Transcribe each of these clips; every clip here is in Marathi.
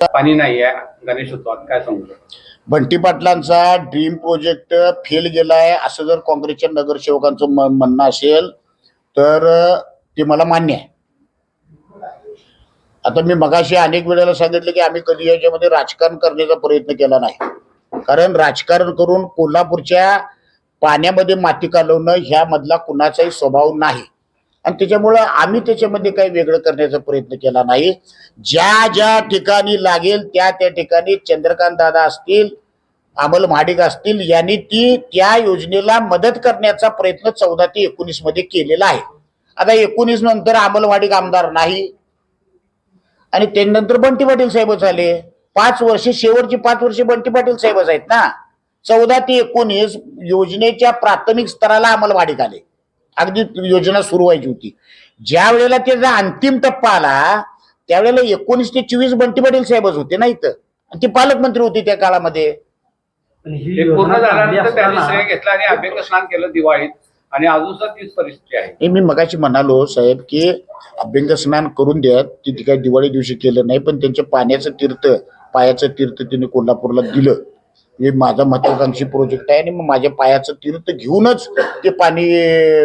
पाणी नाही आहे गणेशोत्सवात काय सांगू? बंटी पाटलांचा ड्रीम प्रोजेक्ट फेल गेलाय. असं जर काँग्रेसच्या नगरसेवकांचं म- म्हणणं असेल तर ते मला मान्य आहे. आता मी मगाशी अनेक वेळेला सांगितलं की आम्ही कधी याच्यामध्ये राजकारण करण्याचा प्रयत्न केला नाही. कारण राजकारण करून कोल्हापूरच्या पाण्यामध्ये माती कालवणं ह्यामधला कुणाचाही स्वभाव नाही. आणि त्याच्यामुळं आम्ही त्याच्यामध्ये काही वेगळं करण्याचा प्रयत्न केला नाही. ज्या ज्या ठिकाणी लागेल त्या त्या ठिकाणी चंद्रकांत दादा असतील अमल महाडिक असतील यांनी ती त्या योजनेला मदत करण्याचा प्रयत्न चौदा ते एकोणीसमध्ये केलेला आहे. आता एकोणीस नंतर अमल महाडिक आमदार नाही. आणि त्यानंतर बंटी पाटील साहेबच आले पाच वर्ष शेवटची पाच वर्ष बंटी पाटील साहेबच आहेत ना. चौदा ते एकोणीस योजनेच्या प्राथमिक स्तराला अमल महाडिक आले. अगदी योजना सुरू व्हायची होती. ज्या वेळेला त्याचा अंतिम टप्पा आला त्यावेळेला एकोणीस ते चोवीस बंटी पाटील साहेबच होते ना इथं. आणि ते पालकमंत्री होते त्या काळामध्ये. पूर्ण झाल्यानंतर त्यांनी असताना श्रेय घेतलं आणि अभ्यंग स्नान केलं दिवाळीत. आणि अजून सुद्धा तीच परिस्थिती आहे. हे मी मगाशी म्हणालो साहेब की अभ्यंग स्नान करून द्या. ते ती काही दिवाळी दिवशी केलं नाही पण त्यांच्या पाण्याचं तीर्थ पायाचं तीर्थ त्यांनी कोल्हापूरला दिलं. हे माझा महत्वाकांक्षी प्रोजेक्ट आहे आणि मग माझ्या पायाचं तीर्थ घेऊनच ते पाणी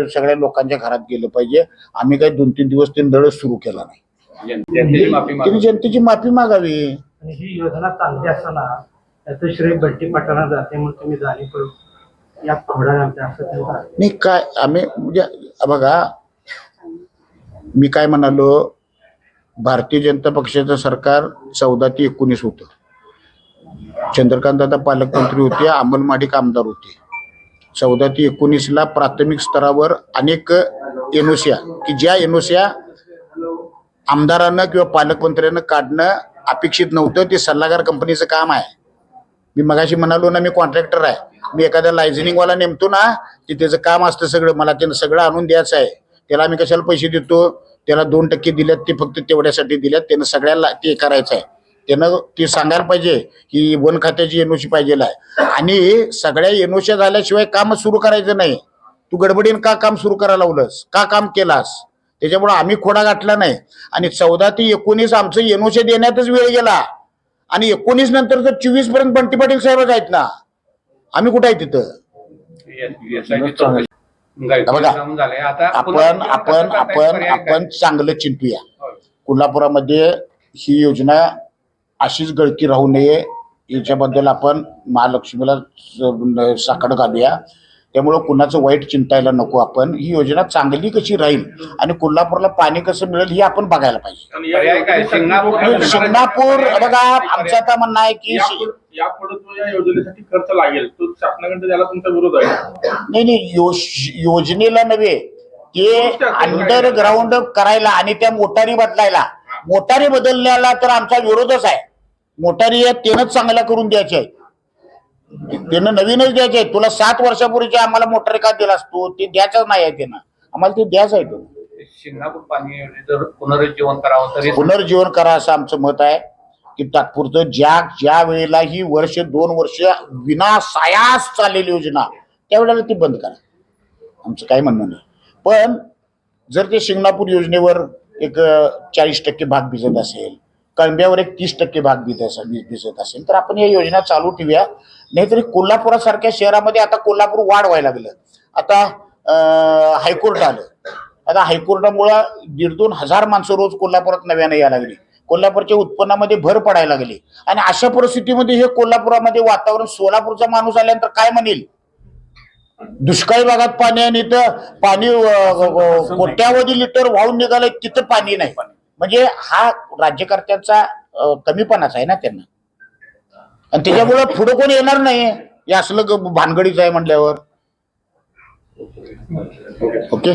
सगळ्या लोकांच्या घरात गेलं पाहिजे. आम्ही काही दोन तीन दिवस ते नळ सुरू केला नाही. जन- जनतेची माफी त्यांनी मागतो जनतेची माफी मागावी. आणि ही योजना चांगली असताना त्याचं श्रेय बंटी पाटलांना जाते म्हणून तुम्ही जाणीव या खोडा असं. नाही काय आम्ही म्हणजे बघा मी काय म्हणालो भारतीय जनता पक्षाचं सरकार चौदा ते एकोणीस होतं. चंद्रकांत दादा पालकमंत्री होते अंमल कामदार होते. चौदा ते एकोणीसला प्राथमिक स्तरावर अनेक एनओस्या की ज्या एनओस्या आमदारांना किंवा पालकमंत्र्यांना काढणं अपेक्षित नव्हतं ते सल्लागार कंपनीचं काम आहे. मी मगाशी म्हणालो ना मी कॉन्ट्रॅक्टर आहे. मी एखाद्या लायझनिंगवाला नेमतो ना की त्याचं काम असतं सगळं मला त्यानं सगळं आणून द्यायचं आहे. त्याला आम्ही कशाला पैसे देतो? त्याला दोन टक्के दिल्यात ते फक्त तेवढ्यासाठी दिल्यात त्यानं सगळ्याला ते करायचं आहे. त्यानं ते सांगायला पाहिजे की वन खात्याची एनओसी पाहिजे आहे आणि सगळ्या एनओसी झाल्याशिवाय कामच सुरू करायचं नाही तू गडबडीनं का काम सुरू करायला लावलंस का काम केलास त्याच्यामुळे आम्ही खोडा गाठला नाही आणि चौदा ते एकोणीस आमचं एनओसी देण्यातच वेळ गेला आणि एकोणीस नंतर तर चोवीसपर्यंत बंटी पाटील साहेबच आहेत ना आम्ही कुठे आहे तिथं बघा, आपण आपण? आपण? आपण चांगलं चिंतूया. कोल्हापुरामध्ये ही योजना अशीच गळती राहू नये. याच्याबद्दल आपण महालक्ष्मीला स- साकड घालूया. त्यामुळं कुणाचं वाईट चिंतायला नको आपण. ही योजना चांगली कशी राहील आणि कोल्हापूरला पाणी कसं मिळेल हे आपण बघायला पाहिजे. शिंगणापूर बघा आमचं आता म्हणणं आहे की योजनेसाठी खर्च लागेल. तो शासनाकडे त्याला तुमचा विरोध आहे. नाही नाही योज- योजनेला नव्हे ते अंडरग्राऊंड करायला आणि त्या मोटारी बदलायला मोटारी बदलण्याला तर आमचा विरोधच आहे. मोटारी या त्यानंच चांगल्या करून द्यायच्या आहेत त्यानं नवीनच द्यायचे. आहेत तुला सात वर्षापूर्वीच्या आम्हाला मोटारी का दिलास तू? ते द्यायचंच नाही आहे त्यानं. आम्हाला ते द्यायचं आहे त्यानं. शिंगणापूर पाणी योजने जर पुनरुज्जीवन करावं तरी पुनर्जीवन करा असं आमचं मत आहे. की तात्पुरतं ज्या ज्या वेळेला ही वर्ष दोन वर्ष विना सायास चाललेली योजना त्यावेळेला ती बंद करा. आमचं काही म्हणणं नाही. पण जर ते शिंगणापूर योजनेवर एक चाळीस टक्के भाग भिजत असेल कळंब्यावर एक तीस टक्के भाग भिजत असेल असेल तर आपण या योजना चालू ठेवूया. नाहीतरी कोल्हापुरासारख्या शहरामध्ये आता कोल्हापूर वाढ व्हायला लागलं. आता हायकोर्ट आलं. आता हायकोर्टामुळं दीड दोन हजार माणसं रोज कोल्हापुरात नव्याने यायला लागली. कोल्हापूरच्या उत्पन्नामध्ये भर पडायला लागली. आणि अशा परिस्थितीमध्ये हे कोल्हापुरामध्ये वातावरण सोलापूरचा माणूस आल्यानंतर काय म्हणेल? दुष्काळी भागात पाणी आणि इथं पाणी कोट्यावधी लिटर वाहून निघालंय तिथं पाणी नाही. म्हणजे हा राज्यकर्त्यांचा कमीपणाच आहे ना त्यांना. आणि त्याच्यामुळं पुढे कोणी येणार नाही. हे असलं भानगडीच आहे म्हटल्यावर ओके?